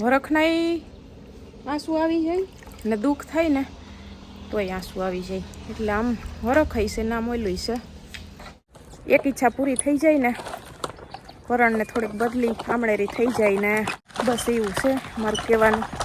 વરખનાય આંસુ આવી જાય? ને દુઃખ થાય ને તોય આંસુ આવી જાય. એટલે આમ વરખાય છે નામ ઓલું છે. એક ઈચ્છા પૂરી થઈ જાય ને વરણને થોડીક બદલી આમળેરી થઈ જાય ને બસ એવું છે મારું કહેવાનું.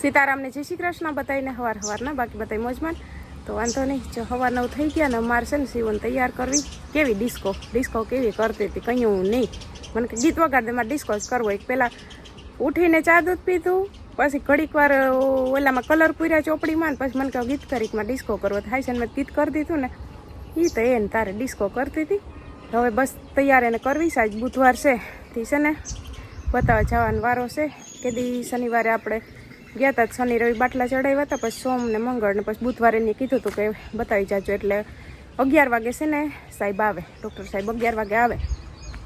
સીતારામને જય શ્રી કૃષ્ણ બતાવીને હવાર હવારના બાકી બતાવી મોજમાં તો વાંધો નહીં, જો હવા નવ થઈ ગયા ને અમારે છે ને સીવન તૈયાર કરવી. કેવી ડિસ્કો? ડિસ્કો કેવી કરતી હતી? કહ્યું નહીં. મને ગીત વગાડ મારે ડિસ્કો જ કરવો. એક પહેલાં ઉઠીને ચા દૂધ પીધું, પછી ઘડીક વાર ઓલામાં કલર પૂર્યા ચોપડીમાં પછી મને કહ્યું, ગીત કરીકમાં ડિસ્કો કરવો થાય છે મેં ગીત કરી દીધું ને. એ તો એને તારે ડિસ્કો કરતી હતી. હવે બસ તૈયાર એને કરવી સાજ બુધવાર છે. થી છે ને બતાવવા જવાનો વારો છે. કે દી શનિવારે આપણે ગયા હતા શનિ રવિ બાટલા ચડાવ્યા હતા પછી સોમ ને મંગળ ને પછી બુધવારે એને કીધું હતું કે બતાવી જાજો એટલે અગિયાર વાગે છે ને સાહેબ આવે, ડૉક્ટર સાહેબ અગિયાર વાગે આવે.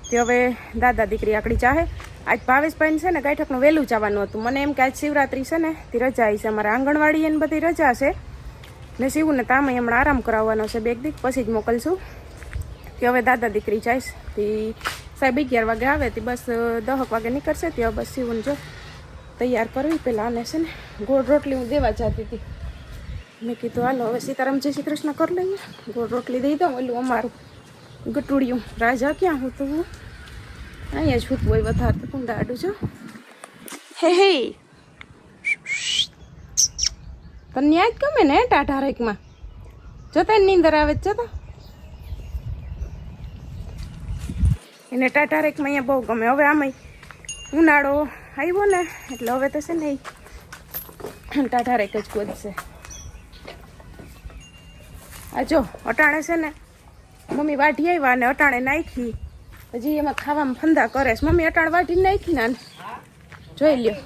તે હવે દાદા દીકરી આકડી ચાહે. આજ ભાવેશભાઈને છે ને ગાયઠકનું વહેલું જવાનું હતું. મને એમ કે આજ શિવરાત્રી છે ને, તે રજા આવી છે. અમારે આંગણવાડી એને બધી રજા છે. ને શિવને તામે હમણાં આરામ કરાવવાનો છે બે દીક પછી જ મોકલશું. તે હવે દાદા દીકરી જઈશ તે સાહેબ અગિયાર વાગે આવે, તે બસ દહક વાગે નીકળશે ત્યાં બસ શિવને જો તૈયાર કરવી પહેલાં અને છે ને ગોળ રોટલી હું દેવા જતી હતી. મેં કીધું, હાલો, હવે સીતારામ જય શ્રી કૃષ્ણ કરી લઈએ. ગોળ રોટલી દઈ દઉં, ઓલું અમારું ગટુડિયું. રાજા ક્યાં હું તો અહીંયા જ છૂટવું હોય વધારે તો કુંડા આડું છો હે હે. તને જ ગમે ને ટાટા રેકમાં? જતા નીંદર આવે જતા. એને ટાટા રેકમાં અહીંયા બહુ ગમે. હવે આમાં ઉનાળો આવ્યો ને એટલે હવે તો છે ને ટાટા રેક જ ગોતશે. આ જો અટાણે છે ને મમ્મી વાઢી આવ્યા અને અટાણે નાખી. હજી એમાં ખાવામાં ફંદા કરે છે. મમ્મી અટાણ વાઢી નાખી ને જોઈ લ્યો.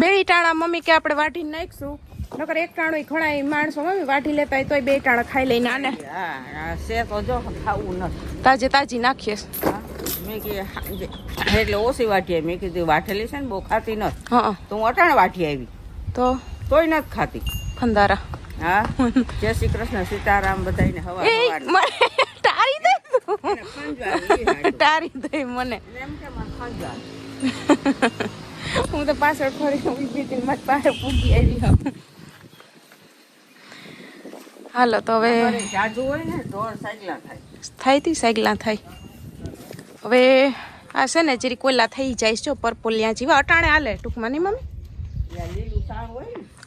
બે ટાણા મમ્મી કે આપણે વાઢીને નાખીશું. નકર એક ટાણું ઘણા માણસો મમ્મી વાઢી લેતા હોય તોય બે ટાણા ખાઈ લઈને આને. હા તો જો ખાવું નથી. તાજે તાજી નાખીએ. મેં એટલે ઓછી વાટી મેં કીધું વાટેલી છે ને બહુ ખાતી નથી. હા તો હું અટાણે વાટી આવી. તો? તોય નથી ખાતી. ખંદારા. હા? જય શ્રી કૃષ્ણ સીતારામ બધાને હવા એ મને દે તું. એને ખંજવાળ, ઈ હાટું. ટારી દે મને. એમ કે મને ખંજવાળ. હું તો પાછળ ફરી ઊભી હતી મત પાસે પૂગી આવી. હાલો તો હવે જાજુ હોય ને ઢોર સાયકલા થાય. થાય તી સાયકલા થાય. હવે આ છે ને, જરી કોયલા થઈ જાય જો પરપોલિયા જેવા. અટાણે હાલે ટૂંકમાં નહીં, મમ્મી?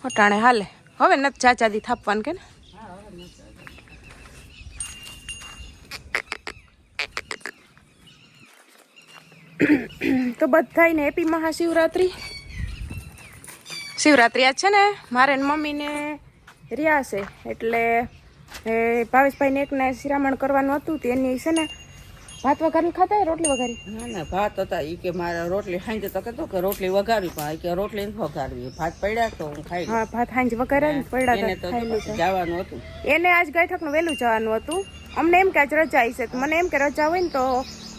અટાણે હાલે. હવે નથી ચાચાદી થાપવાનું કે ને? તો બધાયને હેપી મહાશિવરાત્રી. શિવરાત્રી આજ છે ને, મારે મમ્મીને રહ્યા છે. એટલે ભાવેશભાઈને એકને શિરામણ કરવાનું હતું તેની છે ને ભાત વઘારી ખાતા રોટલી વઘારી? ના ના ભાત હતા. ઈ કે મારા રોટલી ખાઈ તો કહેતો કે રોટલી વઘારવી પણ કે રોટલી નથી વઘારવી. ભાત પડ્યા તો હું ખાઈ હા ભાત હાંજ વઘાર્યા ને પડ્યા તો ખાઈ જવાનું હતું. એને આજ ગાયઠકનું વહેલું જવાનું હતું. અમને એમ કે આજ રજા આવી છે. મને એમ કે રજા હોય ને તો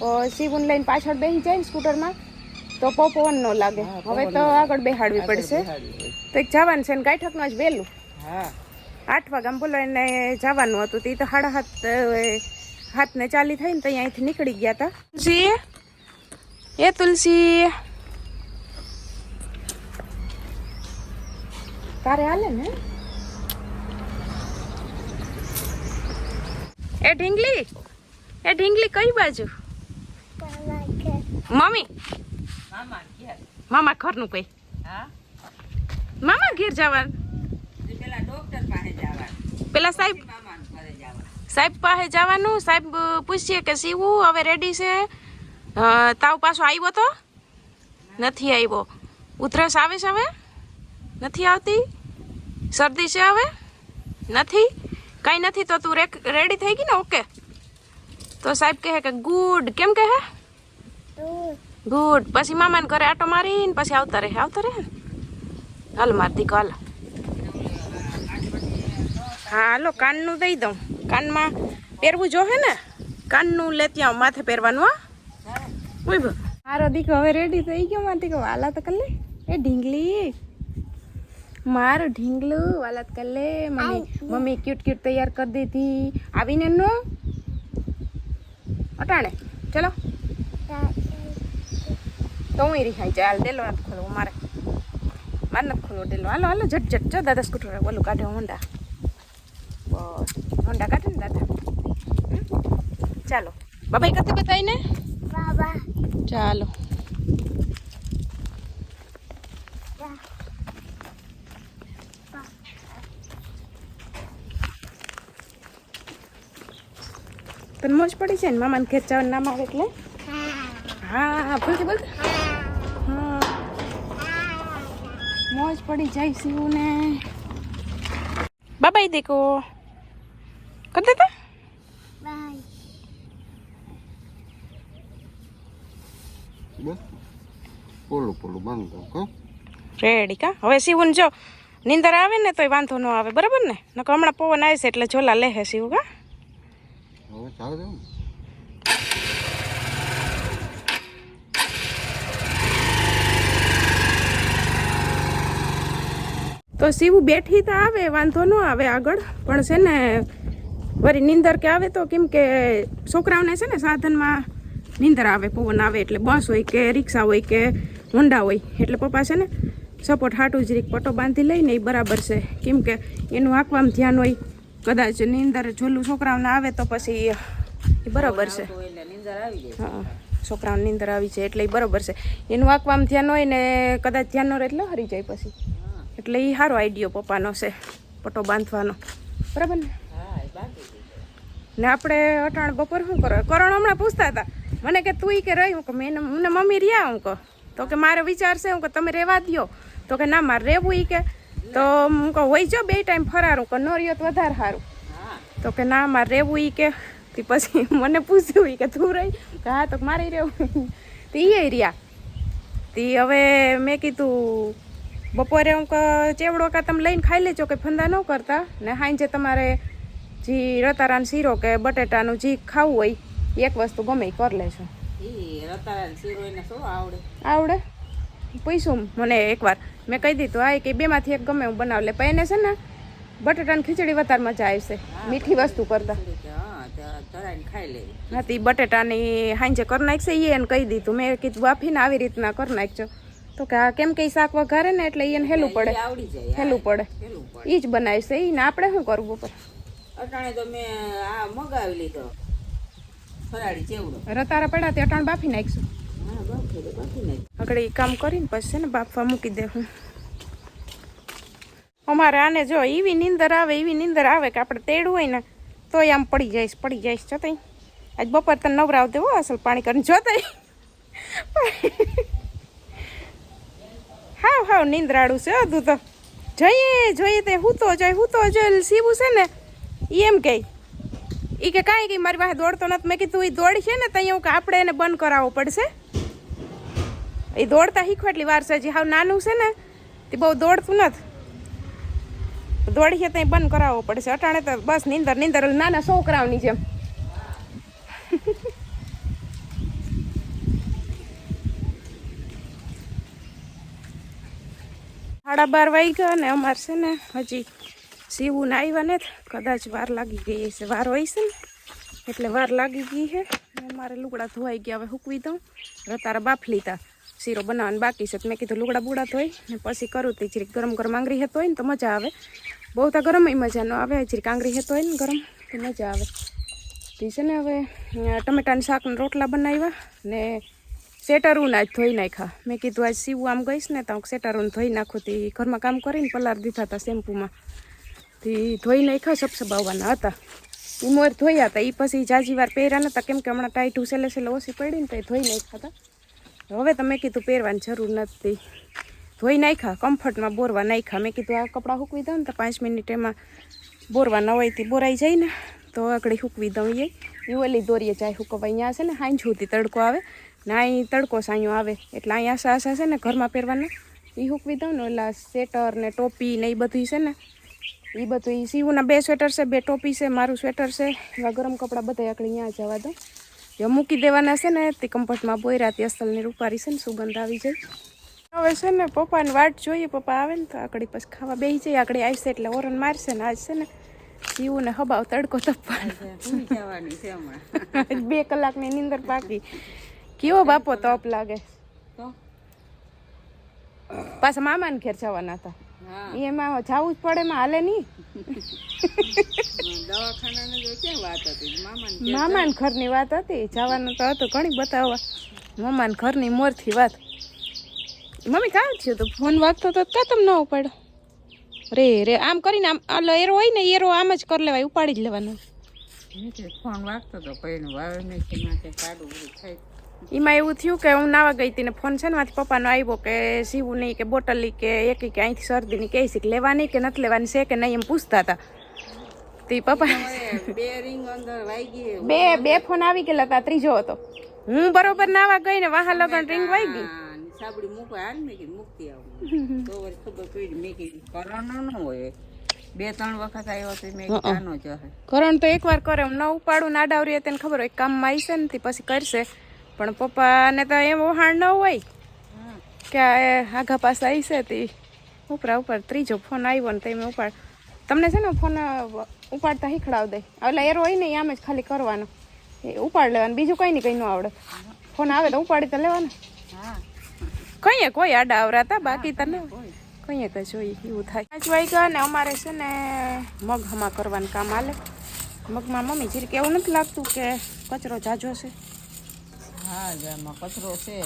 અ, લઈને પાછળ બેસી જાય ને સ્કૂટરમાં તો પવન ન લાગે. હવે તો આગળ બેહાડવી પડશે. તો એક જવાનું છે ને ગાયઠકનું આજ વહેલું. હા. આઠ વાગ્યા બોલો એને જવાનું હતું. તે તો સાડા હાથ અ, હાથ ને ચાલી થઈ ને તો અહીંયાથી નીકળી ગયા હતા તુલસી એ તુલસી. તારે હાલે ને? એ ઢીંગલી એ ઢીંગલી કઈ બાજુ? મમ્મી. મામા ઘેર. મામા ઘરનું કઈ? મામા ઘેર જવાનું? પેલા ડોક્ટર પાસે જવાનું. પેલા સાહેબ સાહેબ પાસે જવાનું? સાહેબ પૂછીએ કે સીવું? હવે રેડી છે? અ, તાવ પાછો આવ્યો તો? નથી આવ્યો. ઉધરસ આવે છે હવે? નથી આવતી? શરદી છે હવે? નથી? કાંઈ નથી તો તું રેડી થઈ ગઈ ને? ઓકે. તો સાહેબ કહે કે ગુડ કેમ કહે? ગુડ પછી મામાને ઘરે આટો મારીને પછી આવતા રહે. આવતા રહે? ને હાલ માર દીકો હાલ. હા હાલો કાનનું દઈ દઉં. કાનમાં પહેરવું જોહે ને? કાનનું લેતી આવું માથે પહેરવાનું હા. ઉઈ મારો દીકરો હવે રેડી થઈ ગયો મારે કે વાલા તો કલે એ ઢીંગલી. મારું ઢીંગલું વાલા તો કલે મમ્મી મમ્મી ક્યુટ ક્યુટ તૈયાર કરી દીધી. આવીને નો. અટાણે. ચલો. તો હું રિહાઈ ચાલ ડેલો નથી ખોલવું મારે. મારે નથી ખોલવું ડેલો. હાલો હાલો ઝટ ઝટ. જો દાદા સ્કૂટર ઓલું કાઢો હોન્ડા બસ. હોન્ડા કાઢે ને દાદા? ચાલો. બાબાઈ કતે બતાવીને ચાલો. તને મોજ પડી છે ને? મામાને ઘેર નામ આવે એટલે? હા બોલતી બોલ હા. મોજ પડી જાય શિવને. બાબાઈ દેખો. દેતા? બસ. પોલું પોલું બાંધો કા રેડી કા? હવે શિવન જો નીંદર આવે ને તોય વાંધો ન આવે બરાબર ને? નકર હમણાં પવન આવશે એટલે એટલે ઝોલા લેહે શિવ કા? હવે ચાલ દેવું તો શિવ બેઠી તો આવે વાંધો ન આવે આગળ પણ છે ને વળી નીંદર કે આવે તો કેમ કે છોકરાઓને છે ને સાધનમાં નીંદર આવે પવન આવે એટલે બસ હોય કે રિક્ષા હોય કે હોન્ડા હોય. એટલે પપ્પા છે ને સપોર્ટ હાટું જ રીક પટો બાંધી લઈને એ બરાબર છે. કેમ કે એનું આંકવામાં ધ્યાન હોય કદાચ નીંદર ઝોલું છોકરાઓને આવે તો પછી એ બરાબર છે. એટલે નીંદર આવી જાય. હા છોકરાઓને નીંદર આવી છે એટલે એ બરાબર છે. એનું આંકવામાં ધ્યાન હોય ને કદાચ ધ્યાન ન રહે એટલે હરી જાય પછી. એટલે એ સારો આઈડિયો પપ્પાનો છે પટો બાંધવાનો. બરાબર ને? હા. ને આપણે અટાણ બપોર શું કરો? કરણ હમણાં પૂછતા હતા. મને કે તું કે રહી હું કે મેં મને મમ્મી રહ્યા, હું કહો. તો કે મારે વિચાર છે, હું કે તમે રહેવા દ્યો. તો કે ના, મારે રહેવું એ કે. તો હું કહું, હોય જો બે ટાઈમ ફરારું. કે ન રહ્યો તો વધારે સારું. તો કે ના, મારે રહેવું ઈ કે. પછી મને પૂછ્યું કે, તું રહી? કે હા, તો મારે રહેવું. તો એ રહ્યા. તે હવે મેં કીધું, બપોરે હું ચેવડો કાં તમે લઈને ખાઈ લેજો કે ફંદા ન કરતા. ને સાંજે તમારે જી રતારાન શીરો કે બટેટાનું જી ખાવું હોય એક વસ્તુ ગમે એ કરી લેજો. ઈ રતાળા શીરો એને શું આવડે? આવડે? પૂછ્યું મને એકવાર. મેં કહી દીધું હા કે બેમાંથી એક ગમે હું બનાવ લે. પણ એને છે ને બટેટાની ખીચડી વધારે મજા આવશે. મીઠી વસ્તુ કરતા. હા ત- બટેટાની હાંજે કરી નાખશે એ એને કહી દીધું. મેં કીધું બાફીને આવી રીતના કરી નાખજો. તો કે આ કેમ કે શાક વઘારે ને એટલે એને હેલું પડે. હેલું પડે. એ જ બનાવશે. એને આપણે શું કરવું ઉપર? અટાણે તો મેં આ મગાવી લીધો. ફરાળી ચેવડો. રતારા પડ્યા તે અટાણ બાફી નાખશું. હા બાફી નહીં આગળ એ કામ કરીને પછી ને બાફવા મૂકી દે હું. અમારે આને જો એવી નીંદર આવે એવી નીંદર આવે કે આપણે તેડવું હોય ને તોય આમ પડી જઈશ પડી જઈશ જોતાઈ આજ બપોર તને નવરાવ દેવો અસલ પાણી કરીને જોતાઈ હાવ હાવ નીંદરાડું છે હો તો. જઈએ જોઈએ તે હું તો જાય હું તો જાય સીવું છે ને ઈ એમ કહે એ કે કાંઈ કંઈ મારી પાસે દોડતો નથી. મેં કીધું એ દોડશે ને ત્યાં હું કે આપણે એને બંધ કરાવવો પડશે. એ દોડતા શીખવા એટલી વાર છે જે હાવ નાનું છે ને, તે બહુ દોડતું નથી. દોડીએ ત્યાં બંધ કરાવવો પડશે. અટાણે તો બસ નીંદર નીંદર નાના છોકરાઓની જેમ. સાડા બાર વાગ્યા ને, અમારે છે ને, હજી સીવું ને આવ્યા ને કદાચ વાર લાગી ગઈ છે વાર હોય છે ને એટલે વાર લાગી ગઈ છે. ને મારે લુગડા ધોવાઈ ગયા હવે હૂકવી દઉં. રતારા બાફ લીધા. શીરો બનાવવાનું બાકી છે. તો મેં કીધું લુગડા બુડા ધોઈ ને પછી કરું તે. જરીક ગરમ ગરમ આંગળી હેતો હોય ને તો મજા આવે. બહુ તો ગરમ મજા ન આવે. જરીક આંગળી હેતો હોય ને ગરમ તો મજા આવે. તે છે ને હવે અ, ટમેટાના શાકના રોટલા બનાવ્યા ને સેટરું ના જ ધોઈ નાખ્યા. મેં કીધું આજ સીવું આમ ગઈશ ને તો સેટરું ધોઈ નાખું. તે ઘરમાં કામ કરીને પલાર દીધા હતા શેમ્પૂમાં. તે ધોઈ નાખ્યા સપસબાવવાના હતા. ઉમર મોર ધોયા હતા એ પછી જાજી વાર પહેર્યા નતા, કેમ કે હમણાં ટાઈટ સેલે સેલે ઓછી પડી ને તો એ ધોઈ નાખ્યા હતા હવે તો મેં કીધું પહેરવાની જરૂર નથી. ધોઈ નાખ્યા, કમ્ફર્ટમાં બોરવા નાખ્યા. મેં કીધું, આ કપડાં સૂકવી દઉં ને તો પાંચ મિનિટ એમાં બોરવા તે બોરાઈ જાય ને, તો આગળ સૂકવી દઉં એ યુવલી દોરીએ ચાય સૂકવવા અહીંયા છે ને સાંજ સુધી તડકો આવે. ને અહીં તડકો સાંયો આવે. એટલે અહીંયા આશા આશા છે ને, ઘરમાં પહેરવાના. એ સૂકવી દઉં ને, ઓલા સ્વેટર ને ટોપી ને એ બધું છે ને એ બધું એ સીવુંના બે સ્વેટર છે બે ટોપી છે મારું સ્વેટર છે. એવા ગરમ કપડાં બધા આકડે અહીંયા જવા દો. જો મૂકી દેવાના છે ને તે કમ્ફર્ટમાં બોયરા તે અસલની રૂપારી છે ને સુગંધ આવી જાય. હવે છે ને પપ્પાની વાટ જોઈએ પપ્પા આવે ને તો આકડી પછી ખાવા બેસી જાય આગળ આવશે એટલે ઓરન મારશે ને આજ છે ને સીવું ને હબાવ તડકો તપવાનો. છે બે કલાકની નીંદર પાકી. કેવો બાપો તપ લાગે? પાછા મામાને ઘેર જવાના હતા. એમાં જવું જ પડે એમાં હાલે નહીં. મામાને મામાને ઘરની વાત હતી જવાનું તો હતું ઘણી બતાવવા. મામાને ઘરની મોરથી વાત. મમ્મી કાં થયું તો? ફોન વાગતો તો ક્યાં તમને ન રે રે આમ કરીને આમ આલો એરો હોય ને એરો આમ જ કરી લેવાય ઉપાડી જ લેવાનો. ફોન વાગતો તો કોઈ વાવે નહીં કાઢું બધું થાય. એમાં એવું થયું કે હું નાવા ગઈ હતી ને ફોન છે ને મારી પપ્પાનો આવ્યો કે સીવું નહીં કે બોટલી કે એક કે અહીંથી શરદીની કહે છે કે લેવાની કે નથી લેવાની છે કે નહીં એમ પૂછતા હતા. તે પપ્પા બે બે ફોન આવી ગયેલા હતા ત્રીજો હતો. હું બરોબર નાવા ગઈ ને વાહ લગન રિંગ વાઈ ગઈ. સાબડી મૂકવા હાલ મેં મૂકતી આવું. તો ખબર પડી મેં કીધું કરવાનો ન હોય. બે ત્રણ વખત આવ્યો તો મેં કીધું જ કરણ તો એકવાર કરે હું ન ઉપાડું ના ડાવરી તેને ખબર હોય કામમાં આવીશે ને પછી કરશે. પણ પપ્પાને તો એમ વહાણ ન હોય. કે આઘા પાસે આવશે તે ઉપરા ઉપર ત્રીજો ફોન આવ્યો ને તમે ઉપાડ તમને છે ને ફોન ઉપાડતા શીખડાવ દે. એટલે એરો હોય ને આમ જ ખાલી કરવાનો. એ ઉપાડ લેવાનું બીજું કંઈ નહીં કંઈ ન આવડે. ફોન આવે તો ઉપાડી તો લેવાનો. હા. કઈએ કોઈ આડા આવરાતા બાકી તને કહીએ તો જોઈએ એવું થાય. પાંચ વાગ્યા ને અમારે છે ને મગ હમા કરવાનું કામ હાલે. મગમાં મમ્મી જીરીક એવું નથી લાગતું કે કચરો જાજો છે. હા જ એમાં કચરો છે.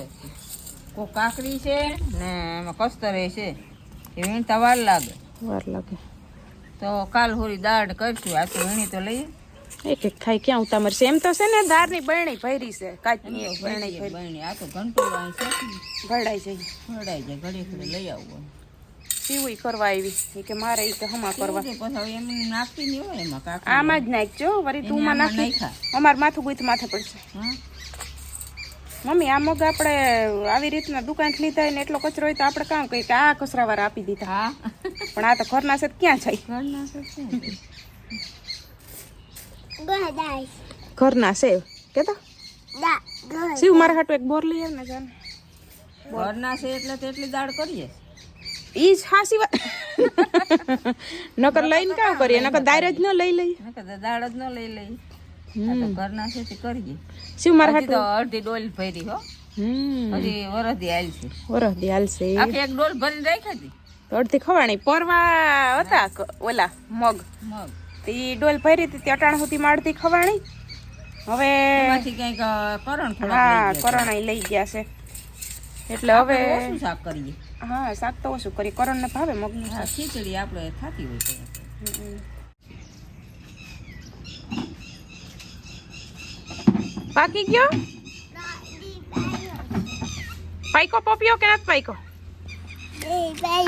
કોઈ કાકડી છે ને એમાં કસ્તરે છે. એ વીણતા વાર લાગે. વાર લાગે. તો કાલ હોરી દાળ કરશું. આ તો વીણી તો લઈએ. એક એક થાય ક્યાં ઉતામર છે એમ તો છે ને દારની બરણી ભરી છે કાચની બરણી બહેણી આ તો ઘંટું છે. ભરાઈ જાય. ખવડાઈ જાય. ઘડી ઘડી લઈ આવવું સીવું કરવા આવી. કે મારે એ કે હમા કરવા. એમ નાખતી નહીં હોય એમાં આમાં જ નાખજો વરી તું માં નાખી. અમાર માથું ગુથ માથે પડશે. હા? મમ્મી આ મગ આપણે આવી રીતના દુકાન લીધા હોય ને એટલો કચરો હોય તો આપણે કામ કહીએ કે આ કચરાવાળા આપી દીધા. હા. પણ આ તો ઘરના છે તો ક્યાં જાય? ઘરના તો છે ને. ઘરના સેવ કેતા? શિવ મારા હાટું એક બોર લઈ આવ ને જાને. ઘરના છે એટલે તો એટલી દાળ કરીએ? ઈ જ હાસી વાત નકર લઈને કામ કરીએ નકર દાયર જ ન લઈ લઈ નકર દાળ જ ન લઈ લઈ ઘરના છે કરીએ. શિવ મારા તો અડધી ડોલ ભરી હો. હજી હાલશે આખી એક ડોલ ભરીને રાખી હતી? અડધી ખવાણી. પરવા હતા ઓલા મગ. મગ. તી ડોલ ભરી હતી તે અટાણ સુધી માળતી ખવાણી. હવે એમાંથી કંઈક કરણ હા કરણ લઈ ગયા છે. એટલે હવે ઓછું શાક કરીએ. હા શાક તો ઓછું કરી કરણ ને ભાવે મગનું હા શાક. ખીચડી આપણે થતી હોય પાકી ગયો? પાઈકો પોપિયો કે નથી પાઈકો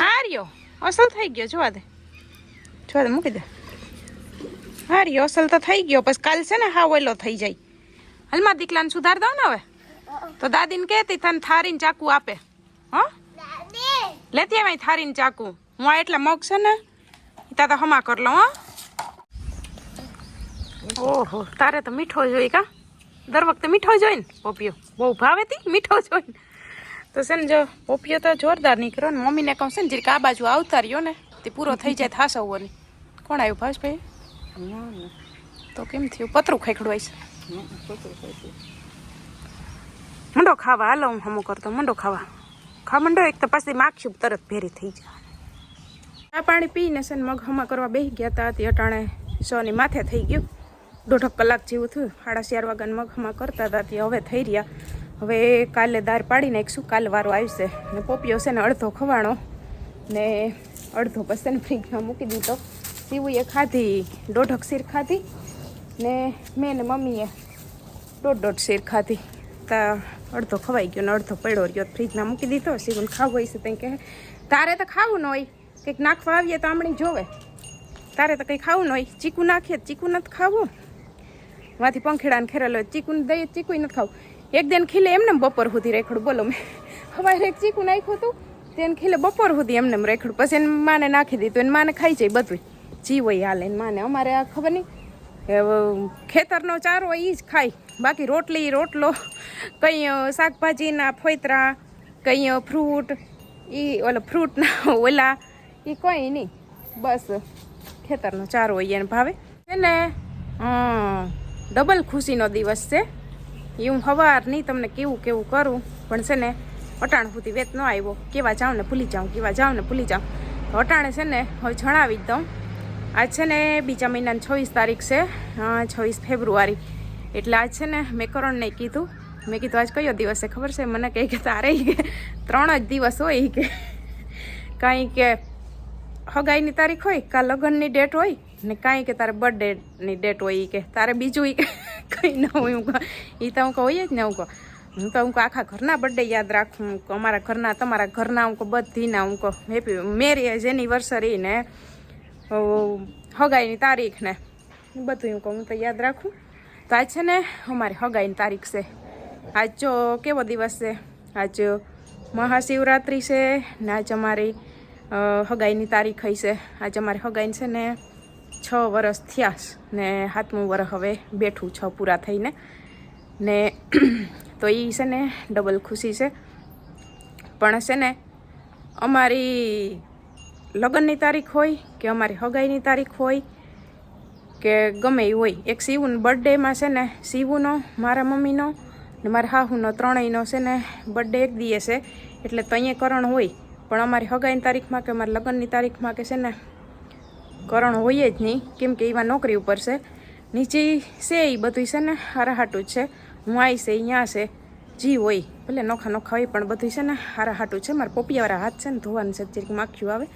આ રહ્યો અસલ થઈ ગયો, જોવા દે. જોવા દે, મૂકી દે. હા રહ્યો અસલ તો થઈ ગયો, પછી કાલ છે ને હા ઓલો થઈ જાય. હાલમાં દીકલાને સુધાર દઉં ને હવે? તો દાદીને કહેતી તને થારીને ચાકુ આપે. હા? લેતી આવે થારીને ચાકુ. હું આ એટલા મગ છે ને તા તો હમા કર લઉં, હો. ઓહો, તારે તો મીઠો જોઈ કા? દર વખતે મીઠો જોઈને પોપિયો. બહુ ભાવે તી, મીઠો જોઈને તો છે ને જો, પોપિયો તો જોરદાર નીકળ્યો ને. મમ્મીને કહું, છે ને જીરીક આ બાજુ આવતા રહ્યો ને, તે પૂરો થઈ જાય થાસ આવવાની કોણ આવ્યું ભાઈ. તો કેમ થયું? પતરું ખેખડવાય છે. મંડો ખાવા, હાલો હું હમું કરતો, મંડો ખાવા. ખા મંડો, એક તો પાછી માખ્યું તરત ભેરી થઈ જાય. આ પાણી પીને છે ને મગ હમા કરવા બેસી ગયા હતા તે અટાણે સોની માથે થઈ ગયું. દોઢક કલાક જેવું થયું. સાડા ચાર વાગ્યાને મગમાં કરતા હતા તે હવે થઈ રહ્યા. હવે કાલે દાર પાડી નાખીશું કાલ વારો આવશે. ને પોપિયો છે ને અડધો ખવાણો. ને અડધો પછી ને ફ્રીજમાં મૂકી દીધો. સીવુએ ખાધી, દોઢક શીર ખાધી. ને મેં ને મમ્મીએ દોઢ દોઢ શીર ખાધી. તા અડધો ખવાઈ ગયો ને અડધો પડ્યો રહ્યો. ફ્રીજમાં મૂકી દીધો. સીવન ખાવું હોય છે ત્યાં કહે, તારે તો ખાવું ન હોય. કંઈક નાખવા આવીએ તો આમણી જોવે. તારે તો કંઈ ખાવું ન હોય. ચીકુ નાખીએ ચીકુ નથી ખાવું. વાથી પંખેડાને ખેરેલો ચીકુને દઈએ તો ચીકુ નથી ખાવું. એક દેન ખીલે એમને બપોર સુધી રેખડું, બોલો મેં. હવારે એક ચીકુ નાખ્યું હતું, તેને ખીલે બપોર સુધી એમને એમ રેખડું. પછી એને માને નાખી દીધું, એને માને ખાઈ જાય બધું જી હોય હાલે, એને માને. અમારે આ ખબર નહીં ખેતરનો ચારો એ જ ખાય. બાકી રોટલી, રોટલો, કંઈ શાકભાજીના ફોતરા કંઈ ફ્રૂટ એ ઓલા ફ્રૂટના ઓલા એ કંઈ નહીં. બસ ખેતરનો ચારો હોય એને ભાવે. એને ને ડબલ ખુશીનો દિવસ છે. એ હું નહીં તમને કેવું કેવું કરું. પણ છે ને, અટાણ સુધી વેત ન આવ્યો. કેવા જાઉં ને ભૂલી જાઉં, કેવા જાઉં ને ભૂલી જાઉં. અટાણે છે ને, હવે જણાવી જ દઉં. આજ છે ને બીજા મહિનાની છવ્વીસ તારીખ છે છવ્વીસ ફેબ્રુઆરી. એટલે આજ છે ને મેં કરણને કીધું. મેં કીધું, આજ કયો દિવસ છે ખબર છે? મને કહે કે, તારે કે, ત્રણ જ દિવસ હોય કે. કાંઈ કે હગાઈની તારીખ હોય, કાં લગ્નની ડેટ હોય ને કાંઈ કે તારે બર્થડેની ડેટ હોય કે, તારે બીજું એ કંઈ ન હોય હું એ તો હું હોય જ ને હું કહું હું તો હું આખા ઘરના બર્થડે યાદ રાખું અમારા ઘરના, તમારા ઘરના હું કહું બધીના હું કહું હેપી મેરેજ એનિવર્સરી ને હગાઈની તારીખ ને. બધું હું કહું હું તો યાદ રાખું. તો આજ છે ને અમારી હગાઈની તારીખ છે. આજ જો કેવો દિવસ છે? આજ મહાશિવરાત્રિ છે ને આજ અમારી હગાઈની તારીખ હઈ છે. આજે અમારી હગાઈ છે ને છ વરસ થયા ને સાતમું વરસ હવે બેઠું છ પૂરા થઈને. ને તો એ છે ને ડબલ ખુશી છે. પણ છે ને અમારી લગ્નની તારીખ હોય કે અમારી હગાઈની તારીખ હોય કે ગમે એ હોય. એક શિવું બર્થડેમાં છે ને શિવુનો, મારા મમ્મીનો ને મારા હાહુનો ત્રણેયનો છે ને બર્થડે એક દીએ છે એટલે તો અહીંયા કરણ હોય. પણ અમારી હગાઈની તારીખમાં કે અમારા લગ્નની તારીખમાં કે છે ને, કરણ હોય જ નહીં, કેમ કે એવા નોકરી ઉપર છે. નીચે છે એ બધું છે ને, હારાહાટું જ છે. હું આવી છે અહીંયા છે, જી હોય, ભલે નોખા નોખા હોય, પણ બધું છે ને હારાહાટું છે. મારા પોપિયાવાળા હાથ છે ને, ધોવાનું છે જરીક માખ્યું આવે.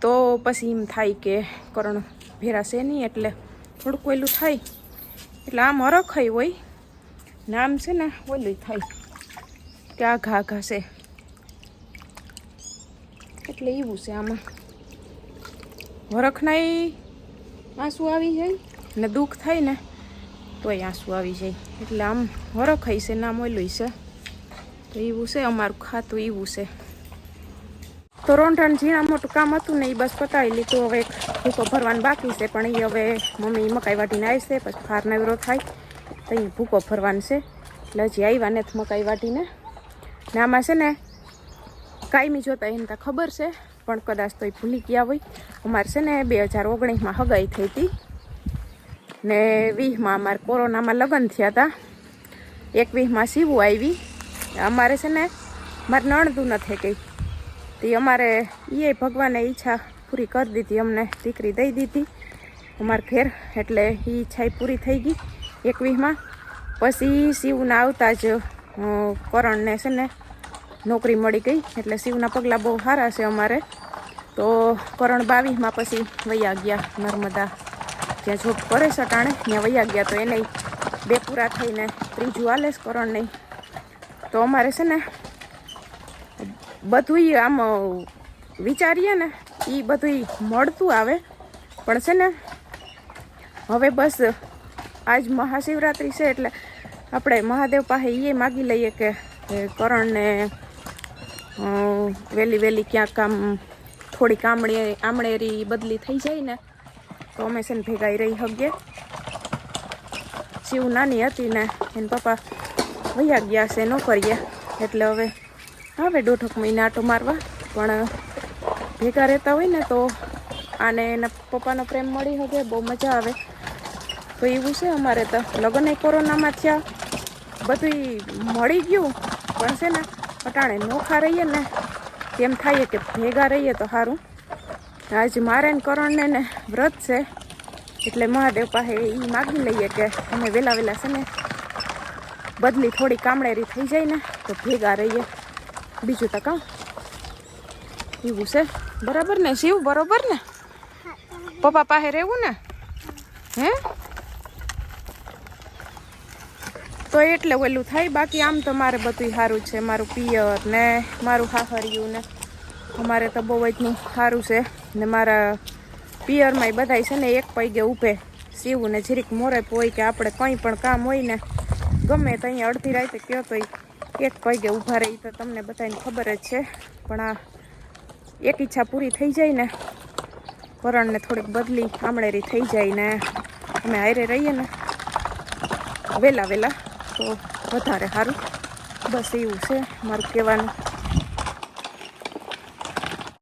તો પછી એમ થાય કે કરણ ભેરા છે નહીં, એટલે થોડુંક ઓયલું થાય. એટલે આમ હરખાઈ હોય. નામ છે ને ઓયલું થાય. કે આ ઘા ઘા છે. એટલે એવું છે આમાં. વરખનાય આંસુ આવી જાય? ને દુઃખ થાય ને તોય આંસુ આવી જાય. એટલે આમ વરખાય છે નામ ઓયલું છે. તો એવું છે અમારું ખાતું એવું છે. તો રોંઢણ ઝીણા મોટું કામ હતું ને એ બસ પતાવી લીધું. હવે એક ભૂકો ભરવાનું બાકી છે પણ એ હવે મમ્મી મકાઈ વાટીને આવશે પછી ફાર નવરો થાય તો અહીં ભૂકો ભરવાનું છે. એટલે હજી આવ્યા ને મકાઈ વાટીને. ને આમાં છે ને કાયમી જોતા એને તો ખબર છે, પણ કદાચ તો એ ભૂલી ગયા હોય. અમારે છે ને બે હજાર ઓગણીસમાં હગાઈ થઈ હતી. ને વીસમાં અમારે કોરોનામાં લગ્ન થયા હતા. એકવીસમાં સીવું આવી. અમારે છે ને, મારે નણદું નથી કંઈ. તે અમારે એ ભગવાને ઈચ્છા પૂરી કરી દીધી, અમને દીકરી દઈ દીધી. અમારા ઘેર, એટલે એ ઈચ્છા પૂરી થઈ ગઈ એકવીસમાં. પછી શિવના આવતા જ કરણને છે ને નોકરી મળી ગઈ. એટલે શિવના પગલાં બહુ સારા છે અમારે. તો કરણ બાવીસમાં પછી વૈયા ગયા નર્મદા. જ્યાં જોબ કરે છે ટાણે, ત્યાં વૈયા ગયા. તો એને બે પૂરા થઈને ત્રીજું આલે છે કરણ નહીં તો અમારે છે ને બધું આમ વિચારીએ ને એ બધું મળતું આવે. પણ છે ને, હવે બસ આજ મહાશિવરાત્રિ છે એટલે આપણે મહાદેવ પાસે એ માગી લઈએ કે કરણને વહેલી વહેલી ક્યાંક આમ થોડી કામણી આમણેરી બદલી થઈ જાય ને, તો અમે છે ને ભેગા રહી શકીએ શિવ નાની હતી ને, એને પપ્પા વૈયા ગયા છે નોકરીએ, એટલે હવે આવે દોઢક મહિના આટો મારવા, પણ ભેગા રહેતા હોય ને તો આને એના પપ્પાનો પ્રેમ મળી શકે બહુ મજા આવે. તો એવું છે અમારે તો. લગ્ન કોરોનામાં થયા બધું મળી ગયું, પણ છે ને અટાણે નોખા રહીએ ને, તેમ થાય કે ભેગા રહીએ તો સારું આજ મારે ને કરણને ને વ્રત છે, એટલે મહાદેવ પાસે એ માગી લઈએ કે અમે વહેલા વહેલા છે ને, બદલી થોડી કામળેરી થઈ જાય ને, તો ભેગા રહીએ. બીજું તો કહું એવું છે? બરાબર ને? શિવ બરોબર ને? પપ્પા પાસે રહેવું ને? હે? તો એટલે ઓલું થાય. બાકી આમ તો મારે બધું સારું છે. મારું પિયર ને મારું હાહરિયું ને અમારે તો બહુ જ સારું છે. ને મારા પિયરમાં બધાય છે ને એક પૈગે ઊભે સીવું ને જરીક મોરે હોય કે આપણે કંઈ પણ કામ હોય ને ગમે તો અહીંયા અડધી રાતે કયો તો એક પૈગે ઊભા રહી તો તમને બધાને ખબર જ છે. પણ આ એક ઈચ્છા પૂરી થઈ જાય ને વરણને થોડીક બદલી આમળેરી થઈ જાય ને અમે હારે રહીએ ને વહેલા વહેલા તો વધારે સારું. બસ એવું છે મારું કહેવાનું.